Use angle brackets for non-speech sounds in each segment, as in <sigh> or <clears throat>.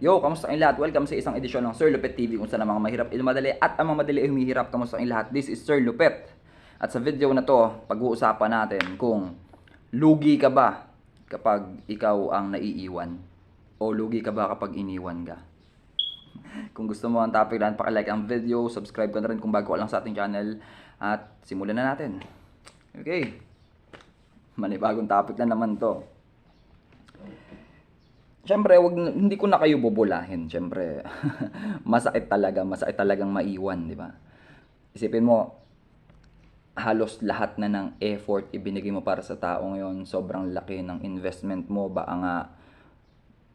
Yo, kamusta kayong lahat? Welcome sa isang edisyon ng Sir Lupet TV kung saan ang mga mahirap ay lumadali at ang mga madali ay humihirap. Kamusta kayong lahat? This is Sir Lupet. At sa video na to, pag-uusapan natin kung lugi ka ba kapag ikaw ang naiiwan o lugi ka ba kapag iniwan ka. <laughs> Kung gusto mo ang topic na like ang video, subscribe ka na rin kung bago ka lang sa ating channel at simulan na natin. Okay. Manibagong topic na naman to. Siyempre, wag, hindi ko na kayo bubulahin. Siyempre, <laughs> masakit talaga. Masakit talagang maiwan, di ba? Isipin mo, halos lahat na ng effort ibinigay mo para sa tao ngayon. Sobrang laki ng investment mo. Baka nga,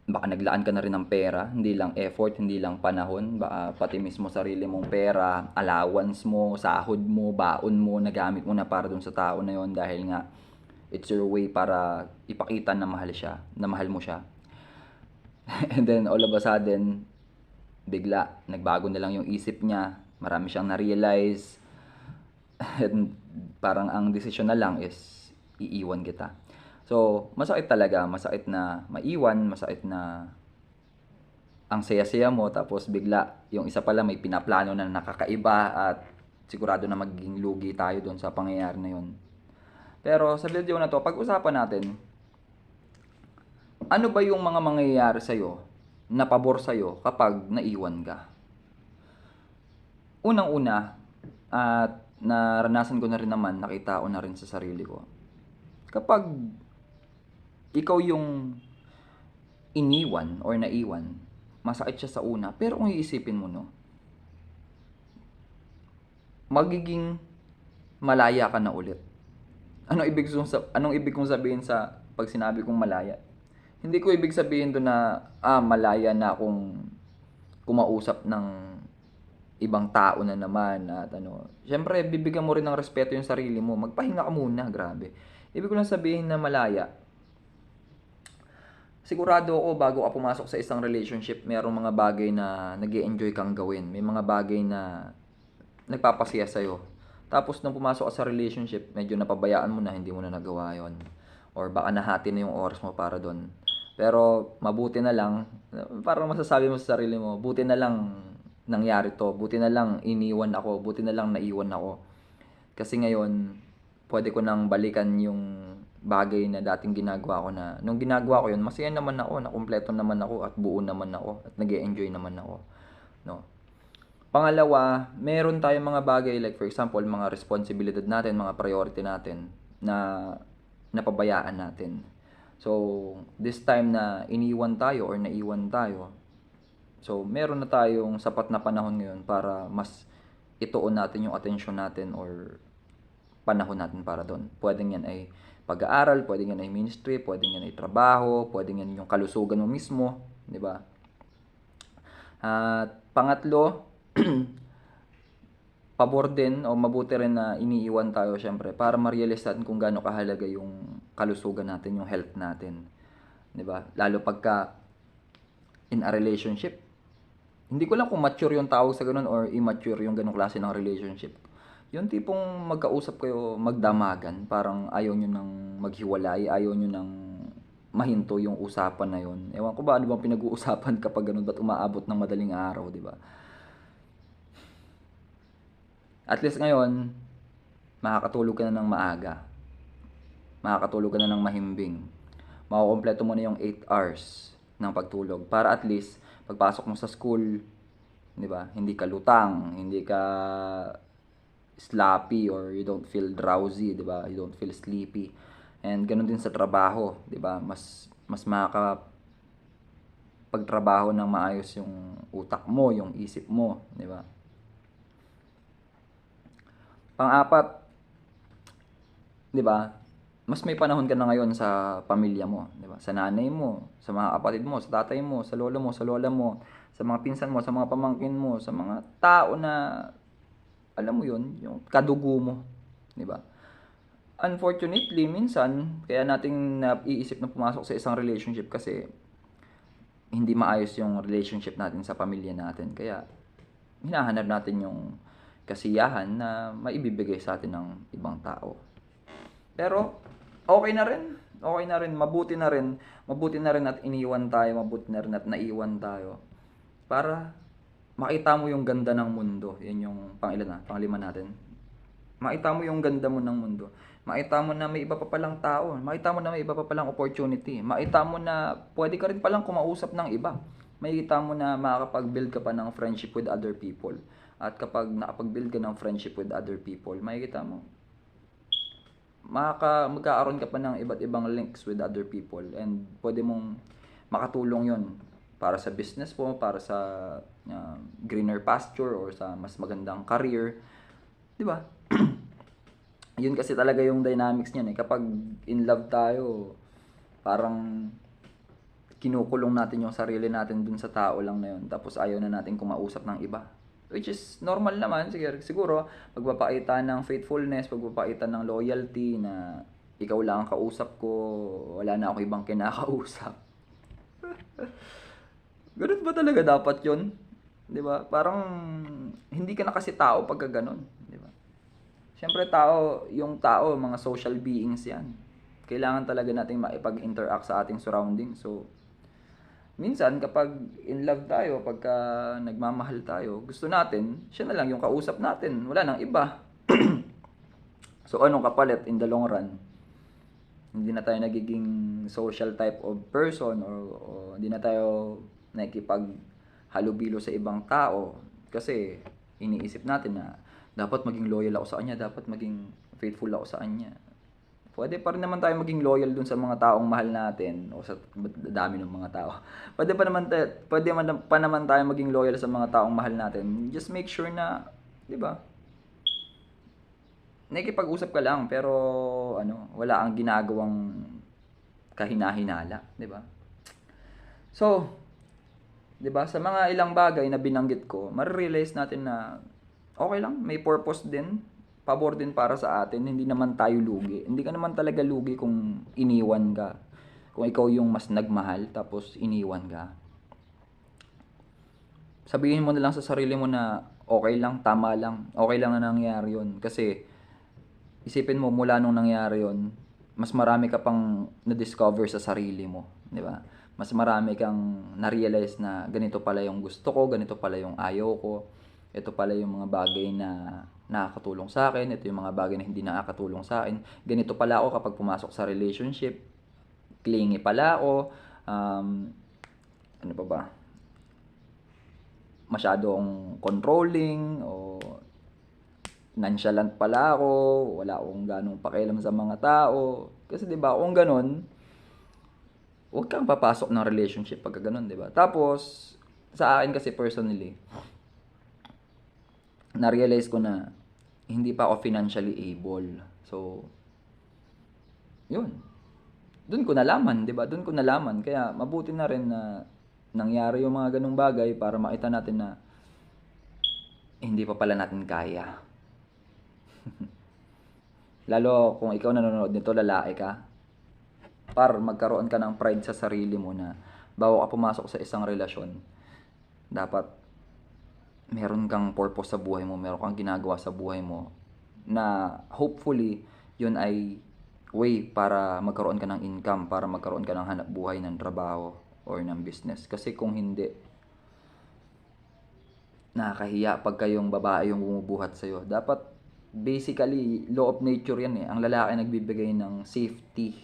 baka naglaan ka na rin ng pera. Hindi lang effort, hindi lang panahon. Baka pati mismo sarili mong pera, allowance mo, sahod mo, baon mo, nagamit mo na para dun sa tao na yon dahil nga, it's your way para ipakita na mahal siya, na mahal mo siya. <laughs> And then all of a sudden, bigla, nagbago na lang yung isip niya. Marami siyang na-realize. <laughs> And parang ang desisyon na lang is iiwan kita. So, masakit talaga. Masakit na maiwan. Masakit na ang saya-saya mo. Tapos bigla, yung isa pala may pinaplano na nakakaiba at sigurado na magiging lugi tayo doon sa pangyayari na yun. Pero sa video na to, pag-usapan natin ano ba yung mga mangyayari sa'yo na pabor sa'yo kapag naiwan ka? Unang-una, at naranasan ko na rin naman, nakita ko na rin sa sarili ko. Kapag ikaw yung iniwan or naiwan, masakit siya sa una. Pero kung iisipin mo, no, magiging malaya ka na ulit. Anong ibig kong anong ibig kong sabihin sa pag sinabi kong malaya? Hindi ko ibig sabihin doon na ah malaya na akong kumausap ng ibang tao na naman at ano. Siyempre, bibigyan mo rin ng respeto yung sarili mo. Magpahinga ka muna, grabe. Ibig ko lang sabihin na malaya. Sigurado ako bago ka pumasok sa isang relationship, mayroong mga bagay na nag enjoy kang gawin. May mga bagay na nagpapasaya sa'yo. Tapos nung pumasok ka sa relationship, medyo napabayaan mo na, hindi mo na nagawa yon Or baka nahati na yung oras mo para doon. Pero mabuti na lang, parang masasabi mo sa sarili mo, buti na lang nangyari to, buti na lang iniwan ako, buti na lang naiwan ako. Kasi ngayon, pwede ko nang balikan yung bagay na dating ginagawa ko na, nung ginagawa ko yun, masaya naman ako, nakumpleto naman ako, at buo naman ako, at nag enjoy naman ako. No? Pangalawa, meron tayong mga bagay like for example, mga responsibilidad natin, mga priority natin na napabayaan natin. So, this time na iniwan tayo or naiwan tayo, so meron na tayong sapat na panahon ngayon para mas ituon natin yung attention natin or panahon natin para doon. Pwedeng yan ay pag-aaral, pwedeng yan ay ministry, pwedeng yan ay trabaho, pwedeng yan yung kalusugan mo mismo, di ba? At pangatlo, <clears throat> pabor din o mabuti rin na iniiwan tayo syempre para ma-realize natin kung gaano kahalaga yung kalusugan natin, yung health natin. 'Di ba? Lalo pagka in a relationship. Hindi ko lang kung mature yung tawag sa ganun or immature yung ganung klase ng relationship. Yung tipong magkausap kayo, magdamagan, parang ayaw nyo nang maghiwalay, ayaw nyo nang mahinto yung usapan na yun. Ewan ko ba ano bang pinag-uusapan kapag ganun, ba't umaabot ng madaling araw, di ba? At least ngayon, makakatulog ka na ng maaga. Makakatulog ka na ng mahimbing. Makukompleto mo na yung 8 hours ng pagtulog. Para at least, pagpasok mo sa school, di ba, hindi ka lutang, hindi ka sloppy or you don't feel drowsy, di ba? You don't feel sleepy. And ganun din sa trabaho, di ba? Mas mas makaka pagtrabaho ng maayos yung utak mo, yung isip mo, di ba? Pang-apat, 'di ba? Mas may panahon ka na ngayon sa pamilya mo, 'di ba? Sa nanay mo, sa mga kapatid mo, sa tatay mo, sa lolo mo, sa lola mo, sa mga pinsan mo, sa mga pamangkin mo, sa mga tao na alam mo 'yun, yung kadugo mo, 'di ba? Unfortunately, minsan kaya nating naiisip na pumasok sa isang relationship kasi hindi maayos yung relationship natin sa pamilya natin. Kaya hinahanap natin yung kasiyahan na maibibigay sa atin ng ibang tao. Pero, okay na rin. Okay na rin, mabuti na rin, mabuti na rin at iniwan tayo, mabuti na rin at naiwan tayo. Para makita mo yung ganda ng mundo. Yan yung pangilan na, panglima natin. Makita mo yung ganda mo ng mundo. Makita mo na may iba pa palang tao. Makita mo na may iba pa palang opportunity. Makita mo na pwede ka rin palang kumausap ng iba. Makita mo na makakapag-build ka pa ng friendship with other people. At kapag nakapag-build ka ng friendship with other people, makikita mo, makaka, magkakaroon ka pa ng iba't ibang links with other people and pwede mong makatulong yon para sa business mo, para sa uh, greener pasture or sa mas magandang career. 'Di ba? <clears throat> yun kasi talaga yung dynamics niyan eh. Kapag in love tayo, parang kinukulong natin yung sarili natin dun sa tao lang na yun. Tapos ayaw na natin kumausap ng iba. Which is normal naman. Siguro, siguro pagpapakita ng faithfulness, pagpapakita ng loyalty na ikaw lang ang kausap ko, wala na ako ibang kinakausap. <laughs> Ganun ba talaga dapat yun? 'Di ba? Parang hindi ka na kasi tao pagka ganun, 'di ba? Siyempre tao, yung tao, mga social beings 'yan. Kailangan talaga nating maipag-interact sa ating surroundings. So minsan kapag in love tayo, pagka nagmamahal tayo, gusto natin, siya na lang yung kausap natin, wala nang iba. <clears throat> so anong kapalit in the long run? Hindi na tayo nagiging social type of person or, o hindi na tayo nakikipag halubilo sa ibang tao kasi iniisip natin na dapat maging loyal ako sa kanya, dapat maging faithful ako sa kanya. Pwede pa rin naman tayo maging loyal dun sa mga taong mahal natin o sa dami ng mga tao. <laughs> Pwede pa naman tayo, pwede man, pa naman tayo maging loyal sa mga taong mahal natin. Just make sure na, 'di ba? Nakikipag-usap ka lang pero ano, wala ang ginagawang kahinahinala, 'di ba? So, 'di ba? Sa mga ilang bagay na binanggit ko, marirealize natin na okay lang, may purpose din, pabor din para sa atin, hindi naman tayo lugi. Hindi ka naman talaga lugi kung iniwan ka. Kung ikaw yung mas nagmahal tapos iniwan ka. Sabihin mo na lang sa sarili mo na okay lang, tama lang, okay lang na nangyari yun. Kasi isipin mo mula nung nangyari yun, mas marami ka pang na-discover sa sarili mo, di ba? Mas marami kang na-realize na ganito pala yung gusto ko, ganito pala yung ayaw ko, ito pala yung mga bagay na nakakatulong sa akin, ito yung mga bagay na hindi nakakatulong sa akin. Ganito pala ako kapag pumasok sa relationship, clingy pala ako, um, ano pa ba, masyadong controlling o nonchalant pala ako, wala akong ganong pakialam sa mga tao. Kasi 'di ba, kung ganun, huwag kang papasok ng relationship pagka ganun, 'di ba? Tapos sa akin kasi personally, na-realize ko na hindi pa ako financially able. So, yun. Doon ko nalaman, 'di ba? Doon ko nalaman. Kaya mabuti na rin na nangyari yung mga ganung bagay para makita natin na hindi pa pala natin kaya. <laughs> Lalo kung ikaw nanonood nito, lalaki ka, para magkaroon ka ng pride sa sarili mo na bago ka pumasok sa isang relasyon, dapat meron kang purpose sa buhay mo, meron kang ginagawa sa buhay mo na hopefully yun ay way para magkaroon ka ng income, para magkaroon ka ng hanap buhay ng trabaho or ng business. Kasi kung hindi, nakakahiya pag kayong babae yung bumubuhat sa'yo. Dapat, basically, law of nature yan eh. Ang lalaki nagbibigay ng safety,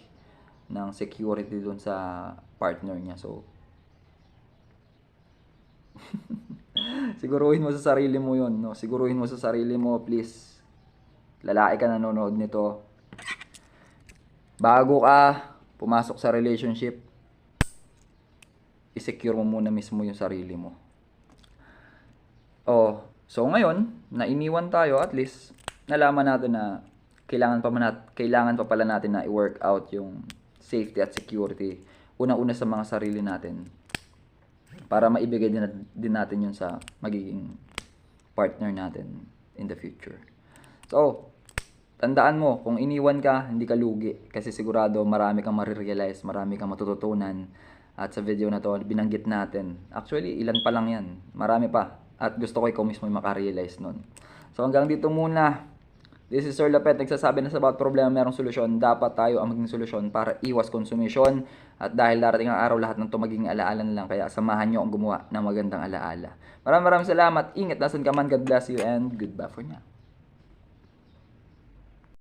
ng security dun sa partner niya. So, <laughs> siguruhin mo sa sarili mo yon no? Siguruhin mo sa sarili mo, please. Lalaki ka nanonood nito. Bago ka pumasok sa relationship, i-secure mo muna mismo yung sarili mo. Oh, so ngayon, na iniwan tayo, at least, nalaman natin na kailangan pa, man kailangan pa pala natin na i-work out yung safety at security. Una-una sa mga sarili natin para maibigay din, din natin yun sa magiging partner natin in the future. So, tandaan mo, kung iniwan ka, hindi ka lugi. Kasi sigurado marami kang marirealize, marami kang matututunan. At sa video na to, binanggit natin. Actually, ilan pa lang yan. Marami pa. At gusto ko ikaw mismo yung makarealize nun. So hanggang dito muna. This is Sir Lapet, nagsasabi na sa bawat problema merong solusyon. Dapat tayo ang maging solusyon para iwas konsumisyon. At dahil darating ang araw, lahat ng to magiging alaala na lang. Kaya samahan nyo ang gumawa ng magandang alaala. Maraming maraming salamat. Ingat nasan ka man. God bless you and goodbye for now.